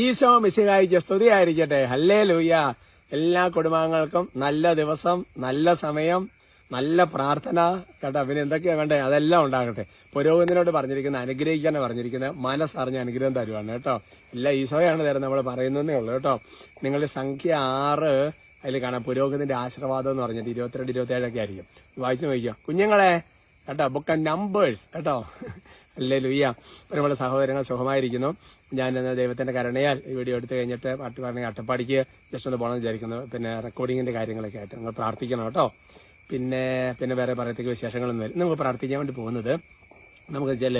ഈശോ മിശിഹായിക്ക് സ്തുതിയായിരിക്കട്ടെ. ഹല്ലേ ലൂയ എല്ലാ കുടുംബാംഗങ്ങൾക്കും നല്ല ദിവസം നല്ല സമയം നല്ല പ്രാർത്ഥന. കേട്ടോ പിന്നെ എന്തൊക്കെയാ വേണ്ടേ? അതെല്ലാം ഉണ്ടാകട്ടെ. പുരോഗതിനോട് പറഞ്ഞിരിക്കുന്ന അനുഗ്രഹിക്കാനാണ് പറഞ്ഞിരിക്കുന്നത് മനസ്സറിഞ്ഞ അനുഗ്രഹം തരുവാണ് കേട്ടോ. എല്ലാം ഈശോയാണ് തരുന്നത് നമ്മൾ പറയുന്നതേ ഉള്ളൂ കേട്ടോ. നിങ്ങൾ സംഖ്യ ആറ് അതിൽ കാണാം. പുരോഗതിന്റെ ആശീർവാദം എന്ന് പറഞ്ഞിട്ട് ഇരുപത്തിരണ്ട് ഇരുപത്തിയേഴൊക്കെ ആയിരിക്കും. വായിച്ചു നോക്കിയോ കുഞ്ഞുങ്ങളെ കേട്ടോ ബുക്ക് നമ്പേഴ്സ് കേട്ടോ. അല്ലേ ലുയ്യ നമ്മുടെ സഹോദരങ്ങൾ സുഖമായിരിക്കുന്നു. ഞാൻ ദൈവത്തിന്റെ കരുണയാൽ ഈ വീഡിയോ എടുത്തു കഴിഞ്ഞിട്ട് പാട്ട് പറഞ്ഞ അട്ടപ്പാടിക്ക് ജസ്റ്റ് ഒന്ന് പോകണമെന്ന് വിചാരിക്കുന്നു. പിന്നെ റെക്കോർഡിങ്ങിന്റെ കാര്യങ്ങളൊക്കെ ആയിട്ട് നിങ്ങൾ പ്രാർത്ഥിക്കണം കേട്ടോ. പിന്നെ പിന്നെ വേറെ പറയത്തേക്ക് വിശേഷങ്ങളൊന്നും വരും നമുക്ക് പ്രാർത്ഥിക്കാൻ വേണ്ടി പോകുന്നത് നമുക്ക് വെച്ചാൽ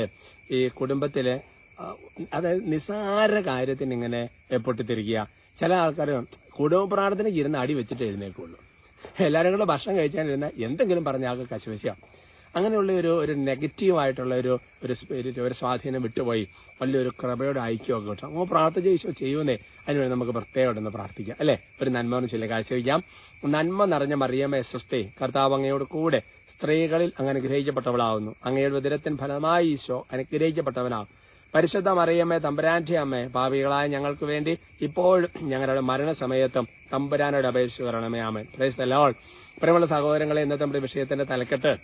ഈ കുടുംബത്തിൽ അതായത് നിസാര കാര്യത്തിന് ഇങ്ങനെ പൊട്ടിത്തെറിക്കുക ചില ആൾക്കാർ കുടുംബ പ്രാർത്ഥനയ്ക്ക് ഇരുന്ന് അടി വെച്ചിട്ട് എഴുന്നേക്കുള്ളൂ. എല്ലാവരും കൂടെ ഭക്ഷണം കഴിച്ചാൽ ഇരുന്ന എന്തെങ്കിലും പറഞ്ഞ ആൾക്ക് കശുവശിയാം അങ്ങനെയുള്ള ഒരു ഒരു നെഗറ്റീവ് ആയിട്ടുള്ള ഒരു ഒരു സ്പിരിറ്റ് ഒരു സ്വാധീനം വിട്ടുപോയി. വലിയൊരു കൃപയുടെ ഐക്യമൊക്കെ കിട്ടും അപ്പോൾ പ്രാർത്ഥിച്ച ഈശോ ചെയ്യുന്നേ. അതിനുവേണ്ടി നമുക്ക് പ്രത്യേകം ഒന്ന് പ്രാർത്ഥിക്കാം. അല്ലെ? ഒരു നന്മ എന്ന് ചൊല്ലി കാഴ്ചവെക്കാം നന്മ നിറഞ്ഞ മറിയമേ സ്വസ്തി. കർത്താവ് അങ്ങയോട് കൂടെ സ്ത്രീകളിൽ അങ്ങ് അനുഗ്രഹിക്കപ്പെട്ടവളാവുന്നു. അങ്ങയുടെ ഉദരത്തിൻ ഫലമായി ഈശോ അനുഗ്രഹിക്കപ്പെട്ടവനാവും പരിശുദ്ധ മറിയമ്മേ തമ്പുരാന്റെ അമ്മേ ഭാവികളായ ഞങ്ങൾക്ക് വേണ്ടി ഇപ്പോഴും ഞങ്ങളുടെ മരണസമയത്തും തമ്പുരാനോട് അപേക്ഷിച്ച് വരണമേ. അമ്മ പ്രൈസ് ലോൾ പ്രിയമുള്ള സഹോദരങ്ങളെ ഇന്നത്തെ നമ്മുടെ വിഷയത്തിന്റെ തലക്കെട്ട്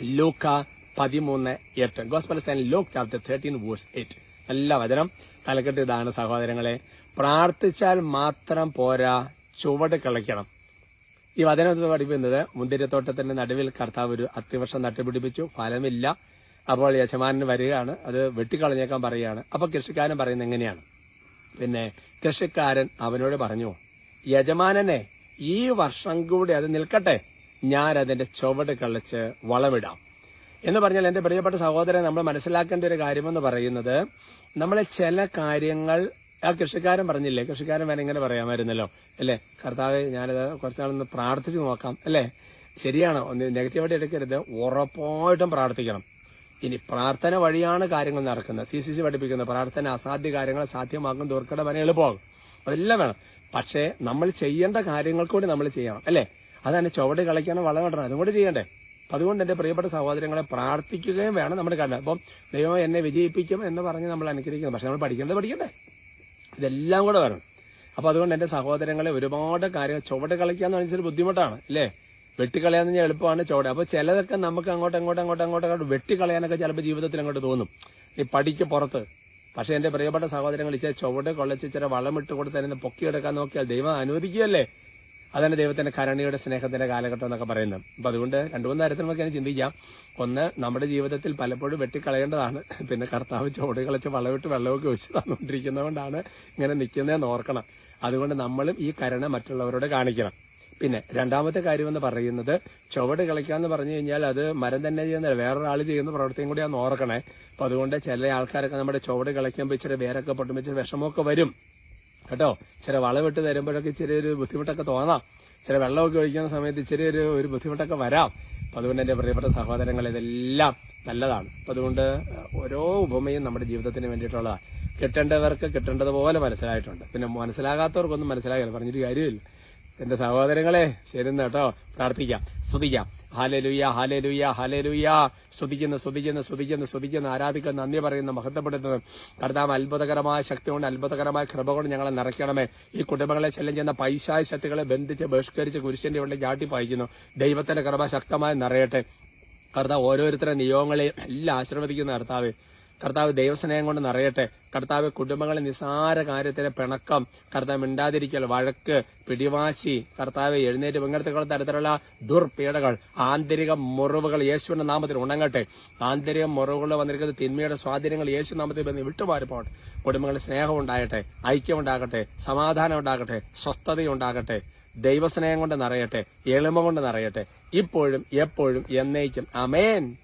ലൂക്ക പതിമൂന്ന് എട്ട്. Gospel Luke chapter thirteen verse eight നല്ല വചനം. തലക്കെട്ട് ഇതാണ് സഹോദരങ്ങളെ. പ്രാർത്ഥിച്ചാൽ മാത്രം പോരാ ചുവട് കളിക്കണം. ഈ വചനത്തിൽ പഠിപ്പിക്കുന്നത് മുന്തിരിത്തോട്ടത്തിന്റെ നടുവിൽ കർത്താവ് ഒരു അത്തിവർഷം നട്ടുപിടിപ്പിച്ചു. ഫലമില്ല. അപ്പോൾ യജമാനന് വരികയാണ്. അത് വെട്ടിക്കളഞ്ഞേക്കാൻ പറയുകയാണ്. അപ്പൊ കൃഷിക്കാരൻ പറയുന്നത് എങ്ങനെയാണ്? പിന്നെ കൃഷിക്കാരൻ അവനോട് പറഞ്ഞു യജമാനനെ ഈ വർഷം കൂടി അത് നിൽക്കട്ടെ. ഞാൻ അതിന്റെ ചുവട് കളിച്ച് വളമിടാം എന്ന് പറഞ്ഞാൽ എന്റെ പ്രിയപ്പെട്ട സഹോദരൻ നമ്മൾ മനസ്സിലാക്കേണ്ട ഒരു കാര്യമെന്ന് പറയുന്നത് നമ്മളെ ചില കാര്യങ്ങൾ ആ കൃഷിക്കാരൻ പറഞ്ഞില്ലേ? കൃഷിക്കാരൻ വേറെ ഇങ്ങനെ പറയാമായിരുന്നല്ലോ അല്ലേ? കർത്താവ് ഞാനത് കുറച്ചാളൊന്ന് പ്രാർത്ഥിച്ചു നോക്കാം അല്ലേ? ശരിയാണ് ഒന്ന് നെഗറ്റീവായിട്ട് എടുക്കരുത് ഉറപ്പായിട്ടും പ്രാർത്ഥിക്കണം. ഇനി പ്രാർത്ഥന വഴിയാണ് കാര്യങ്ങൾ നടക്കുന്നത്. സി സി സി പഠിപ്പിക്കുന്നത് പ്രാർത്ഥന അസാധ്യ കാര്യങ്ങൾ സാധ്യമാക്കും ദുർഘട എളുപ്പമാകും അതെല്ലാം വേണം. പക്ഷേ നമ്മൾ ചെയ്യേണ്ട കാര്യങ്ങൾ കൂടി നമ്മൾ ചെയ്യണം അല്ലേ? അതാണ് ചുവട് കളിക്കാനും വളം ഇടണം അതും കൂടി ചെയ്യണ്ടേ. അതുകൊണ്ട് എന്റെ പ്രിയപ്പെട്ട സഹോദരങ്ങളെ പ്രാർത്ഥിക്കുകയും വേണം നമ്മുടെ കാരണം അപ്പം ദൈവം എന്നെ വിജയിപ്പിക്കും എന്ന് പറഞ്ഞ് നമ്മൾ അനുഗ്രഹിക്കുന്നു. പക്ഷെ നമ്മൾ പഠിക്കേണ്ടത് പഠിക്കണ്ടേ? ഇതെല്ലാം കൂടെ വരണം. അപ്പൊ അതുകൊണ്ട് എന്റെ സഹോദരങ്ങളെ ഒരുപാട് കാര്യങ്ങൾ ചുവട് കളിക്കാന്ന് പറഞ്ഞാൽ ബുദ്ധിമുട്ടാണ് അല്ലേ? വെട്ടിക്കളയാന്ന് പറഞ്ഞാൽ എളുപ്പമാണ് ചുവട്. അപ്പോൾ ചിലതൊക്കെ നമുക്ക് അങ്ങോട്ട് അങ്ങോട്ട് അങ്ങോട്ട് അങ്ങോട്ട് വെട്ടിക്കളയാനൊക്കെ ചിലപ്പോൾ ജീവിതത്തിൽ അങ്ങോട്ട് തോന്നും. ഈ പഠിക്ക് പുറത്ത്. പക്ഷെ എന്റെ പ്രിയപ്പെട്ട സഹോദരങ്ങൾ ഇച്ചിരി ചുവട് കൊള്ളച്ച് ഇച്ചിരി വളമിട്ട് കൊടുത്ത് അതിനെ പൊക്കിയെടുക്കാൻ നോക്കിയാൽ ദൈവം അനുവദിക്കുകയല്ലേ? അതാണ് ദൈവത്തിന്റെ കരുണയുടെ സ്നേഹത്തിന്റെ കാലഘട്ടം എന്നൊക്കെ പറയുന്നത്. അപ്പൊ അതുകൊണ്ട് രണ്ടു മൂന്ന് തരത്തിൽ നമുക്ക് ചിന്തിക്കാം. ഒന്ന് നമ്മുടെ ജീവിതത്തിൽ പലപ്പോഴും വെട്ടിക്കളയേണ്ടതാണ്. പിന്നെ കർത്താവ് ചോടി കളിച്ച് വളവിട്ട് വെള്ളമൊക്കെ ഒഴിച്ച് തന്നുകൊണ്ടിരിക്കുന്നതുകൊണ്ടാണ് ഇങ്ങനെ നിൽക്കുന്നതെന്ന് ഓർക്കണം. അതുകൊണ്ട് നമ്മളും ഈ കരുണ മറ്റുള്ളവരോട് കാണിക്കണം. പിന്നെ രണ്ടാമത്തെ കാര്യം എന്ന് പറയുന്നത് ചുവട് കളിക്കാന്ന് പറഞ്ഞു കഴിഞ്ഞാൽ അത് മരം തന്നെ ചെയ്യുന്ന വേറൊരാൾ ചെയ്യുന്ന പ്രവൃത്തിയും കൂടി അന്ന് ഓർക്കണേ. അപ്പൊ അതുകൊണ്ട് ചില ആൾക്കാരൊക്കെ നമ്മുടെ ചുവട് കളിക്കുമ്പോൾ ഇച്ചിരി വേരൊക്കെ പൊട്ടുമ്പോൾ ഇച്ചിരി വിഷമമൊക്കെ വരും. കേട്ടോ? ചില വളവിട്ട് തരുമ്പോഴൊക്കെ ചെറിയൊരു ബുദ്ധിമുട്ടൊക്കെ തോന്നാം. ചില വെള്ളമൊക്കെ ഒഴിക്കുന്ന സമയത്ത് ചെറിയൊരു ഒരു ബുദ്ധിമുട്ടൊക്കെ വരാം. അപ്പൊ അതുകൊണ്ട് എന്റെ പ്രിയപ്പെട്ട സഹോദരങ്ങൾ ഇതെല്ലാം നല്ലതാണ്. അപ്പം അതുകൊണ്ട് ഓരോ ഉപമയും നമ്മുടെ ജീവിതത്തിന് വേണ്ടിയിട്ടുള്ളതാണ് കിട്ടേണ്ടവർക്ക് കിട്ടേണ്ടതുപോലെ മനസ്സിലായിട്ടുണ്ട്. പിന്നെ മനസ്സിലാകാത്തവർക്കൊന്നും മനസ്സിലാകില്ല. പറഞ്ഞിട്ട് കാര്യമില്ല. എന്റെ സഹോദരങ്ങളെ ശരി കേട്ടോ? പ്രാർത്ഥിക്കാം. സ്തുതിക്കാം. ഹാലലുയ്യ ഹാലലുയ്യ ഹാലലുയ്യ സ്തുതിക്കുന്നു സ്തുതിക്കുന്നു സ്തുതിക്കുന്നു സ്തുതിക്കുന്നു. ആരാധിക്കുന്ന നന്ദി പറയുന്നു മഹത്വപ്പെടുന്നത് കർത്താവ് അത്ഭുതകരമായ ശക്തി കൊണ്ട് അത്ഭുതകരമായ കൃപ കൊണ്ട് ഞങ്ങളെ നിറയ്ക്കണമേ. ഈ കുടുംബങ്ങളെ ശല്യം ചെയ്യുന്ന പൈശായ ശക്തികളെ ബന്ധിച്ച് ബഹിഷ്കരിച്ച് കുരിശന്റെ ഉള്ളിൽ ചാട്ടി പായിക്കുന്നു. ദൈവത്തിന്റെ കൃപ ശക്തമായി നിറയട്ടെ. കർത്താവ് ഓരോരുത്തരുടെ നിയോഗങ്ങളെയും എല്ലാം ആശീർവദിക്കുന്ന കർത്താവ്. കർത്താവ് ദൈവസ്നേഹം കൊണ്ട് നിറയട്ടെ. കർത്താവ് കുടുംബങ്ങളെ നിസാര കാര്യത്തിലെ പിണക്കം. കർത്താവ് മിണ്ടാതിരിക്കൽ വഴക്ക് പിടിവാശി. കർത്താവ് എഴുന്നേറ്റ് പങ്കെടുത്തുള്ള തരത്തിലുള്ള ദുർപീഡകൾ ആന്തരിക മുറിവുകൾ യേശുവിന്റെ നാമത്തിൽ ഉണങ്ങട്ടെ. ആന്തരിക മുറിവുകൾ വന്നിരിക്കുന്ന തിന്മയുടെ സ്വാധീനങ്ങൾ യേശു നാമത്തിൽ ബന്ധം വിട്ടുമാറിപ്പോട്ടെ. കുടുംബങ്ങളിൽ സ്നേഹം ഉണ്ടാകട്ടെ ഐക്യം ഉണ്ടാകട്ടെ സമാധാനം ഉണ്ടാകട്ടെ സ്വസ്ഥതയുണ്ടാകട്ടെ ദൈവസ്നേഹം കൊണ്ട് നിറയട്ടെ എളിമ കൊണ്ട് നിറയട്ടെ. ഇപ്പോഴും എപ്പോഴും എന്നേക്കും. അമേൻ